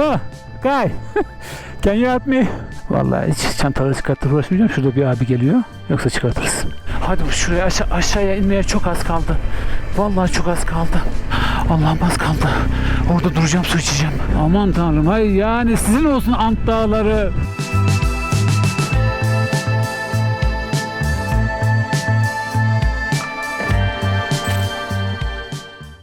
Oh, guy. Can you help me? Vallahi hiç çantaları çıkartıp uğraşmayacağım. Şurada bir abi geliyor. Yoksa çıkartırız. Hadi şuraya aşa- aşağıya inmeye çok az kaldı. Vallahi çok az kaldı. Allah'ım az kaldı. Orada duracağım su içeceğim. Aman tanrım. Hay yani sizin olsun Ant Dağları.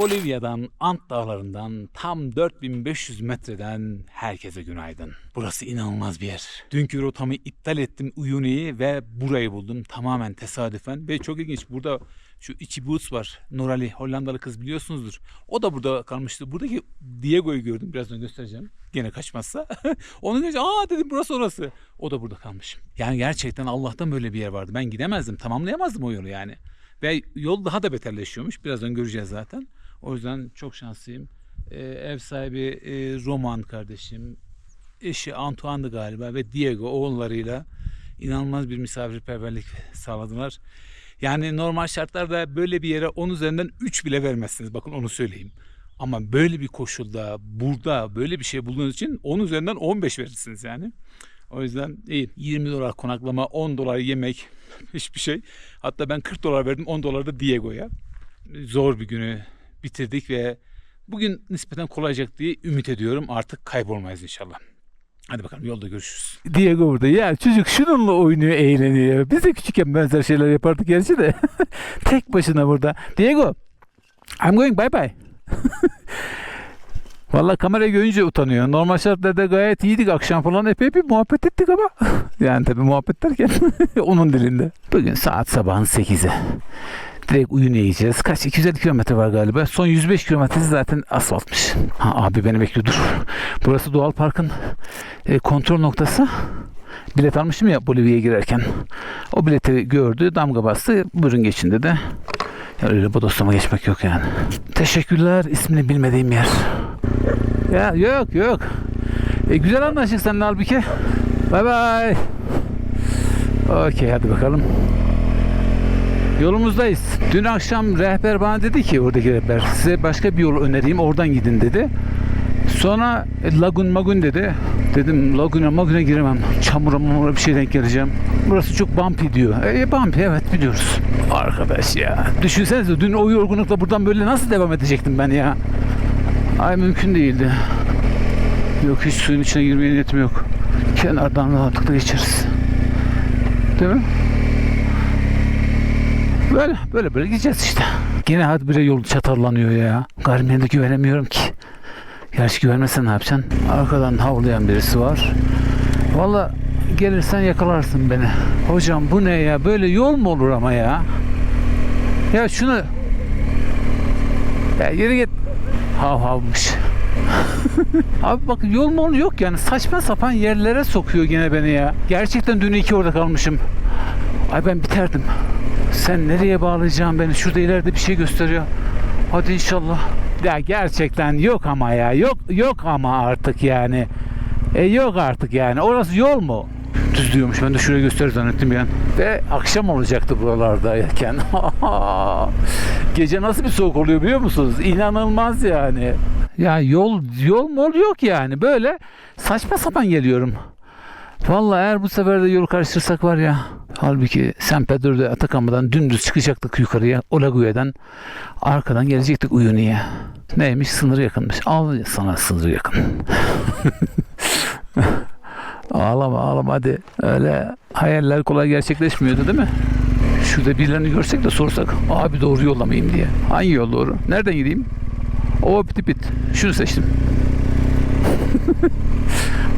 Bolivya'dan, Ant Dağları'ndan tam 4500 metreden herkese günaydın. Burası inanılmaz bir yer. Dünkü rotamı iptal ettim Uyuni'yi ve burayı buldum tamamen tesadüfen ve çok ilginç. Burada şu içi Boots var. Norali Hollandalı kız biliyorsunuzdur. O da burada kalmıştı. Buradaki Diego'yu gördüm. Birazdan göstereceğim. Gene kaçmazsa. Onu görünce aa dedim burası orası. O da burada kalmış. Yani gerçekten Allah'tan böyle bir yer vardı. Ben gidemezdim. Tamamlayamazdım o yolu yani. Ve yol daha da beterleşiyormuş. Birazdan göreceğiz zaten. O yüzden çok şanslıyım. Ee, ev sahibi e, Roman kardeşim, eşi Antoine'dı galiba ve Diego oğullarıyla inanılmaz bir misafirperverlik sağladılar. Yani normal şartlarda böyle bir yere 10 üzerinden 3 bile vermezsiniz. Bakın onu söyleyeyim. Ama böyle bir koşulda, burada böyle bir şey bulduğunuz için 10 üzerinden 15 verirsiniz yani. O yüzden iyi. 20 dolar konaklama, 10 dolar yemek hiçbir şey. Hatta ben 40 dolar verdim, 10 dolar da Diego'ya. Zor bir günü bitirdik ve bugün nispeten kolayacak diye ümit ediyorum. Artık kaybolmayız inşallah. Hadi bakalım yolda görüşürüz. Diego burada. Ya çocuk şununla oynuyor, eğleniyor. Biz de küçükken benzer şeyler yapardık gerçi de. Tek başına burada. Diego, I'm going bye bye. Vallahi kamerayı görünce utanıyor. Normal şartlarda gayet iyiydik. Akşam falan epey bir muhabbet ettik ama. yani tabii muhabbet derken onun dilinde. Bugün saat sabahın 8'i. Direkt uyun yiyeceğiz. Kaç? 250 kilometre var galiba. Son 105 kilometresi zaten asfaltmış. Ha, abi beni bekliyor dur. Burası Doğal Park'ın e, kontrol noktası. Bilet almıştım ya Bolivya'ya girerken. O bileti gördü, damga bastı. Buyurun geçin dedi. Ya öyle bodoslama geçmek yok yani. Teşekkürler. ismini bilmediğim yer. Ya yok yok. E, güzel anlaştık seninle halbuki. Bay bay. Okey hadi bakalım. Yolumuzdayız. Dün akşam rehber bana dedi ki oradaki rehber size başka bir yol önereyim oradan gidin dedi. Sonra e, lagun magun dedi. Dedim laguna maguna giremem. Çamura mamura bir şey denk geleceğim. Burası çok bumpy diyor. E bumpy evet biliyoruz. Arkadaş ya. Düşünsenize dün o yorgunlukla buradan böyle nasıl devam edecektim ben ya. Ay mümkün değildi. Yok hiç suyun içine girmeye niyetim yok. Kenardan rahatlıkla geçeriz. Değil mi? Böyle böyle böyle gideceğiz işte. Yine hadi bire yol çatarlanıyor ya. Garibine de güvenemiyorum ki. Gerçi güvenmesen ne yapacaksın? Arkadan havlayan birisi var. Valla gelirsen yakalarsın beni. Hocam bu ne ya? Böyle yol mu olur ama ya? Ya şunu... Ya yürü git. Hav havmış. Abi bak yol mu yok yani saçma sapan yerlere sokuyor gene beni ya. Gerçekten dün iki orada kalmışım. Ay ben biterdim. Sen nereye bağlayacaksın beni? Şurada ileride bir şey gösteriyor. Hadi inşallah. Ya gerçekten yok ama ya. Yok yok ama artık yani. E yok artık yani. Orası yol mu? Düz diyormuş. Ben de şuraya gösterir zannettim an. Ve akşam olacaktı buralardayken. Gece nasıl bir soğuk oluyor biliyor musunuz? İnanılmaz yani. Ya yol yol mol yok yani. Böyle saçma sapan geliyorum. Vallahi eğer bu sefer de yol karıştırsak var ya. Halbuki San Pedro'da Atakama'dan dümdüz çıkacaktık yukarıya Olague'den. Arkadan gelecektik Uyuni'ye. Neymiş? Sınır yakınmış. Al sana sınır yakın. ağlama ağlama hadi. Öyle hayaller kolay gerçekleşmiyordu değil mi? Şurada birilerini görsek de sorsak abi doğru yolla mıyım diye. Hangi yol doğru? Nereden gideyim? O piti pit. Şunu seçtim.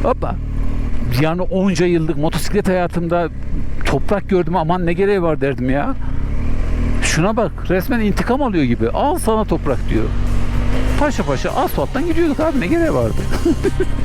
Hoppa. Yani onca yıllık motosiklet hayatımda toprak gördüm aman ne gereği var derdim ya. Şuna bak resmen intikam alıyor gibi. Al sana toprak diyor. Paşa paşa asfalttan gidiyorduk abi ne gereği vardı.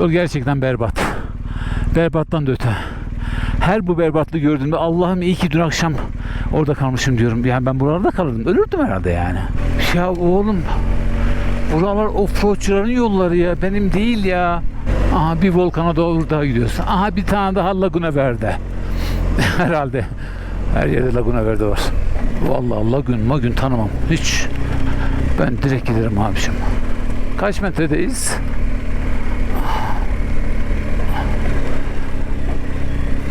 Yol gerçekten berbat. Berbattan da öte. Her bu berbatlığı gördüğümde Allah'ım iyi ki dün akşam orada kalmışım diyorum. Yani ben buralarda kalırdım. Ölürdüm herhalde yani. Ya oğlum buralar offroadçuların yolları ya benim değil ya. Aha bir volkana doğru daha gidiyorsun. Aha bir tane daha Laguna Verde. Herhalde. Her yerde Laguna Verde var. Vallahi Lagun Magün tanımam. Hiç. Ben direkt giderim abicim. Kaç metredeyiz?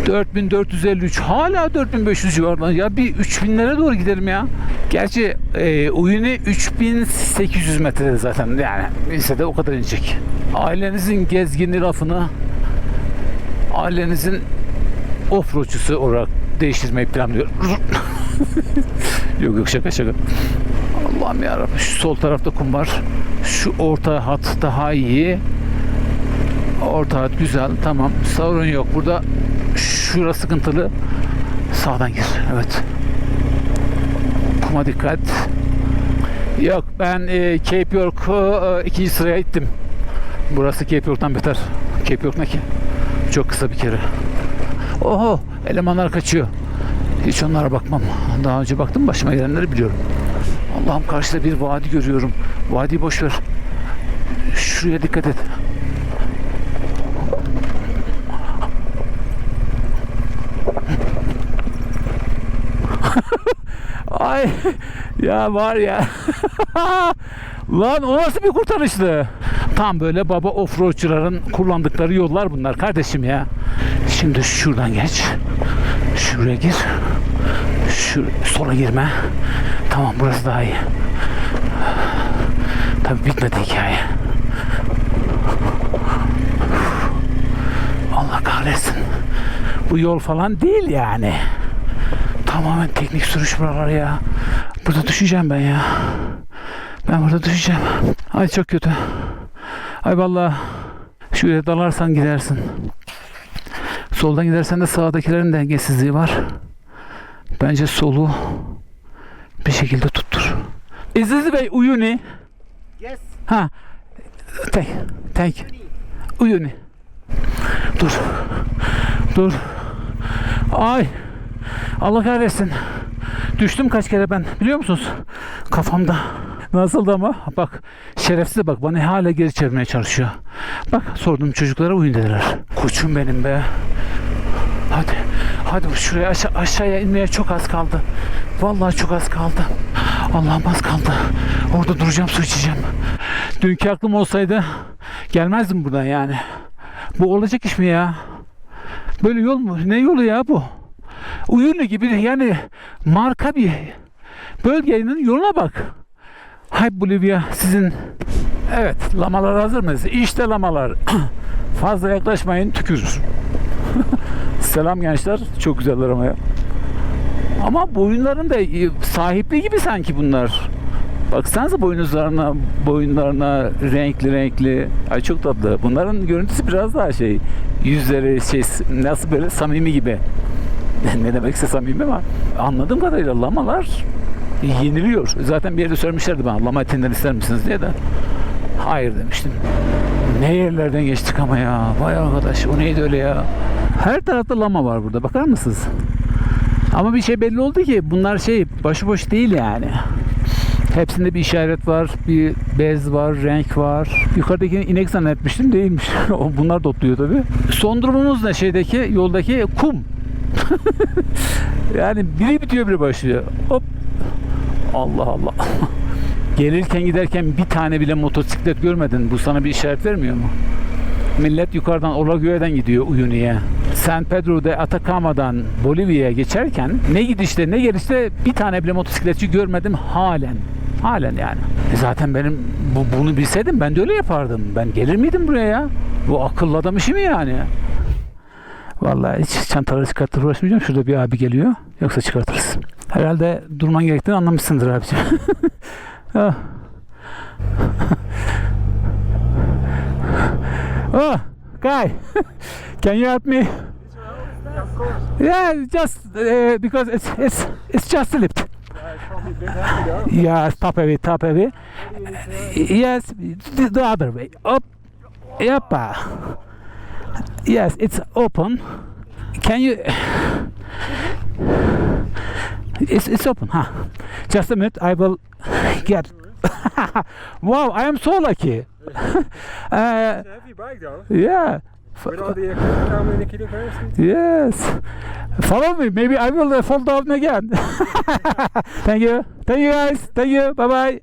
...4453... ...hala 4500 civarında... ...ya bir 3000'lere doğru giderim ya... ...gerçi e, Uyuni 3800 metrede zaten... ...yani lisede o kadar inecek... ...ailenizin gezgini lafını... ...ailenizin... ...offroadçusu olarak değiştirmeyi planlıyorum... ...yok yok şaka şaka... Allah'ım yarabbim şu sol tarafta kum var. Şu orta hat daha iyi. Orta hat güzel tamam. Sorun yok. Burada şurası sıkıntılı. Sağdan gir evet. Kuma dikkat. Yok ben e, Cape York'u e, ikinci sıraya ittim. Burası Cape York'tan beter. Cape York ne ki? Çok kısa bir kere. Oho elemanlar kaçıyor. Hiç onlara bakmam. Daha önce baktım başıma gelenleri biliyorum. Allah'ım karşıda bir vadi görüyorum. Vadiyi boş ver. Şuraya dikkat et. Ay ya var ya. Lan o nasıl bir kurtarıştı? Tam böyle baba offroadçuların kullandıkları yollar bunlar kardeşim ya. Şimdi şuradan geç. Şuraya gir. Şu sola girme. Tamam burası daha iyi. Tabii bitmedi hikaye. Allah kahretsin. Bu yol falan değil yani. Tamamen teknik sürüş buralar ya. Burada düşeceğim ben ya. Ben burada düşeceğim. Ay çok kötü. Ay vallahi şuraya dalarsan gidersin. Soldan gidersen de sağdakilerin dengesizliği var. Bence solu bir şekilde tuttur. This way Uyuni? Yes. Ha. Thank, thank. Uyuni. Dur. Dur. Ay. Allah kahretsin. Düştüm kaç kere ben biliyor musunuz? Kafamda. Nasıldı ama? Bak şerefsiz bak bana hala geri çevirmeye çalışıyor. Bak sordum çocuklara uyun dediler. Koçum benim be. Hadi. Hadi şuraya aşa- aşağıya inmeye çok az kaldı. Vallahi çok az kaldı. Allah'ım az kaldı. Orada duracağım su içeceğim. Dünkü aklım olsaydı gelmezdim buradan yani. Bu olacak iş mi ya? Böyle yol mu? Ne yolu ya bu? Uyurlu gibi yani marka bir bölgenin yoluna bak. Hay Bolivya sizin Evet lamalar hazır mıyız? İşte lamalar. Fazla yaklaşmayın tükürür. Selam gençler. Çok güzeller ama ya. Ama boyunların da sahipli gibi sanki bunlar. Baksanıza boynuzlarına, boyunlarına renkli renkli. Ay çok tatlı. Bunların görüntüsü biraz daha şey, yüzleri şey nasıl böyle samimi gibi. Ne demekse samimi ama anladığım kadarıyla lamalar yeniliyor. Zaten bir yerde söylemişlerdi bana lama etinden ister misiniz diye de. Hayır demiştim. Ne yerlerden geçtik ama ya. Vay arkadaş o neydi öyle ya. Her tarafta lama var burada bakar mısınız? Ama bir şey belli oldu ki bunlar şey başıboş değil yani. Hepsinde bir işaret var, bir bez var, renk var. Yukarıdaki inek zannetmiştim değilmiş. Bunlar da otluyor tabii. Son durumumuz ne şeydeki yoldaki kum. yani biri bitiyor biri başlıyor. Hop. Allah Allah. Gelirken giderken bir tane bile motosiklet görmedin. Bu sana bir işaret vermiyor mu? Millet yukarıdan Olague'den gidiyor Uyuni'ye. San Pedro de Atacama'dan Bolivya'ya geçerken ne gidişte ne gelişte bir tane bile motosikletçi görmedim halen. Halen yani. E zaten benim bu, bunu bilseydim ben de öyle yapardım. Ben gelir miydim buraya ya? Bu akıllı adam işi mi yani? Vallahi hiç çantaları çıkartıp uğraşmayacağım. Şurada bir abi geliyor. Yoksa çıkartırız. Herhalde durman gerektiğini anlamışsındır abiciğim. ah. oh, guy, can you help me? Yeah, just uh, because it's it's it's just though. Yeah, top heavy, top heavy. Yes, the, the other way. Up, yep. Yes, it's open. Can you? It's it's open, huh? Just a minute. I will get wow, I am so lucky. uh, heavy bike though. yeah. With all the how many kilograms? Yes. Follow me. Maybe I will uh, fall down again. Thank you. Thank you guys. Thank you. Bye bye.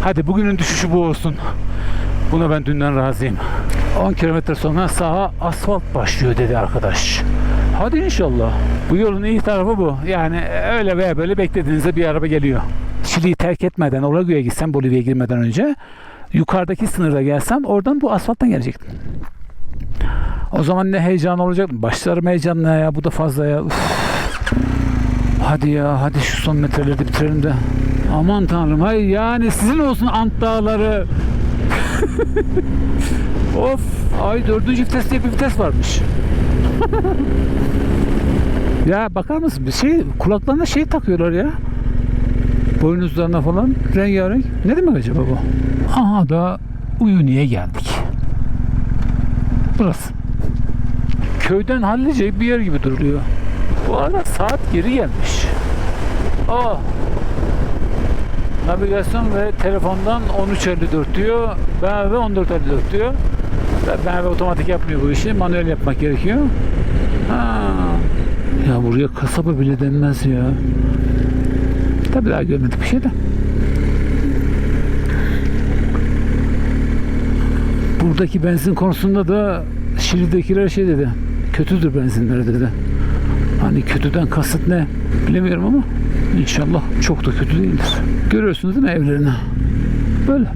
Hadi bugünün düşüşü bu olsun. Buna ben dünden razıyım. 10 kilometre sonra sağa asfalt başlıyor dedi arkadaş. Hadi inşallah. Bu yolun iyi tarafı bu. Yani öyle veya böyle beklediğinizde bir araba geliyor. Şili'yi terk etmeden, Olagu'ya gitsem Bolivya'ya girmeden önce yukarıdaki sınırda gelsem oradan bu asfalttan gelecektim. O zaman ne heyecan olacak? Başlarım heyecanla ya. Bu da fazla ya. Üf. Hadi ya. Hadi şu son metreleri de bitirelim de. Aman tanrım. Hay yani sizin olsun Ant Dağları. of. Ay dördüncü vites diye bir vites varmış. ya bakar mısın? Bir şey kulaklarına şey takıyorlar ya. Boynuzlarına falan rengarenk. Ne demek acaba bu? Aha da Uyuni'ye geldik. Burası köyden hallice bir yer gibi duruyor. Bu arada saat geri gelmiş. Aa. Navigasyon ve telefondan 13.54 diyor. BMW 14.54 diyor. BMW otomatik yapmıyor bu işi. Manuel yapmak gerekiyor. Ha. Ya buraya kasaba bile denmez ya. Tabii daha görmedik bir şey de. Buradaki benzin konusunda da Şili'dekiler şey dedi. Kötüdür benzinleri dedi. Hani kötüden kasıt ne bilemiyorum ama inşallah çok da kötü değildir. Görüyorsunuz değil mi evlerini? Böyle.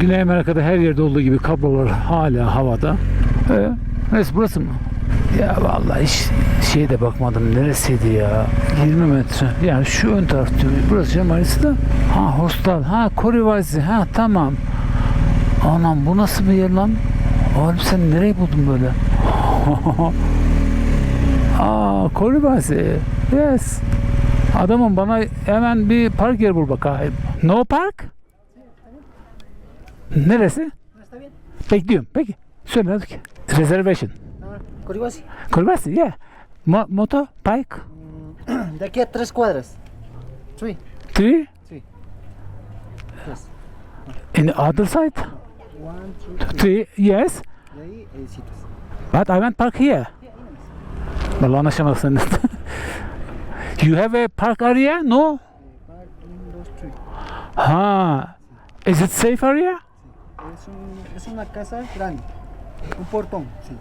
Güney Amerika'da her yerde olduğu gibi kablolar hala havada. Ee, neyse burası mı? Ya vallahi hiç şeye de bakmadım. Neresiydi ya? 20 metre. Yani şu ön taraf diyor. Burası Cemalis da. Ha hostel. Ha Korivazi. Ha tamam. Anam bu nasıl bir yer lan? Oğlum sen nereyi buldun böyle? Aa Korivazi. Yes. Adamım bana hemen bir park yer bul bakayım. No park? Neresi? Bekliyorum. Peki. Söyle hadi. Reservation. Corihuasi. Korivazi. Yeah. Mo moto, bike. De aquí a tres cuadras. Sí. Three. Yes. In the other side. One, two, three. Three. Yes. Eh. But I went park here. Vallahi anlaşamadık seninle. you have a park area? No. Park, un, dos, three. Ha. Is it safe area? Es, un, es una casa grande. Un portón, sí.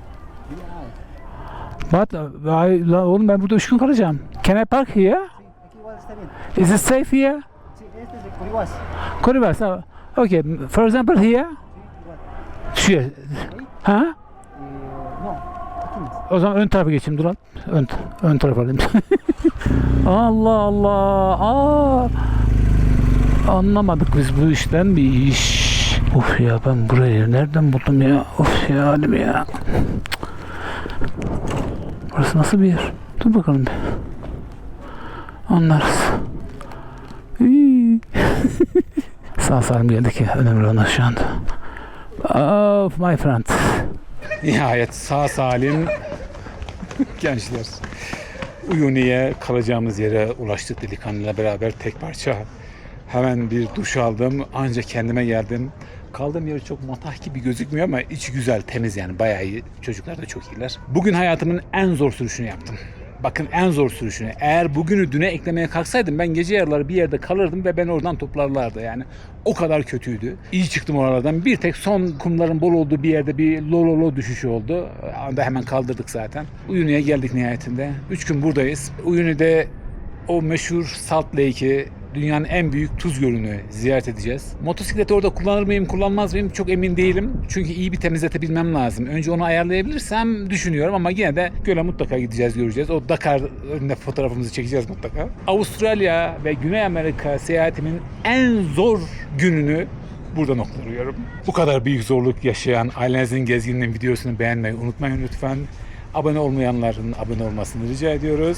But uh, I, la, oğlum ben burada üç gün kalacağım. Can I park here? Is it safe here? Sí, este es de Corihuasi. Correct. Uh, okay. For example here. Şu yer. Ha? Eh. O zaman ön tarafa geçeyim dur lan. Ön, ön tarafa alayım. Allah Allah. Aa. Anlamadık biz bu işten bir iş. Of ya ben burayı nereden buldum ya? Of ya halim ya. Burası nasıl bir yer? Dur bakalım bir. Anlarız. Sağ salim geldik ya. Önemli olan şu anda. Of my friend. Nihayet sağ salim gençler. Uyuni'ye kalacağımız yere ulaştık delikanlıyla beraber tek parça. Hemen bir duş aldım. Ancak kendime geldim. Kaldığım yer çok matah gibi gözükmüyor ama içi güzel, temiz yani bayağı iyi. Çocuklar da çok iyiler. Bugün hayatımın en zor sürüşünü yaptım. Bakın en zor sürüşünü. Eğer bugünü düne eklemeye kalksaydım ben gece yarıları bir yerde kalırdım ve beni oradan toplarlardı yani. O kadar kötüydü. İyi çıktım oralardan. Bir tek son kumların bol olduğu bir yerde bir lololo düşüşü oldu. Anda hemen kaldırdık zaten. Uyunu'ya geldik nihayetinde. Üç gün buradayız. Uyunu'da o meşhur Salt Lake'i dünyanın en büyük tuz gölünü ziyaret edeceğiz. Motosikleti orada kullanır mıyım, kullanmaz mıyım çok emin değilim. Çünkü iyi bir temizletebilmem lazım. Önce onu ayarlayabilirsem düşünüyorum ama yine de göle mutlaka gideceğiz, göreceğiz. O Dakar önünde fotoğrafımızı çekeceğiz mutlaka. Avustralya ve Güney Amerika seyahatimin en zor gününü burada noktalıyorum. Bu kadar büyük zorluk yaşayan Ailenizin Gezginliğin videosunu beğenmeyi unutmayın lütfen. Abone olmayanların abone olmasını rica ediyoruz.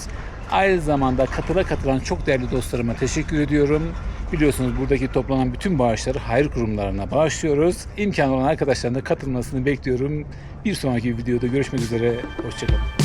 Aynı zamanda katıla katılan çok değerli dostlarıma teşekkür ediyorum. Biliyorsunuz buradaki toplanan bütün bağışları hayır kurumlarına bağışlıyoruz. İmkan olan arkadaşların da katılmasını bekliyorum. Bir sonraki videoda görüşmek üzere. Hoşçakalın.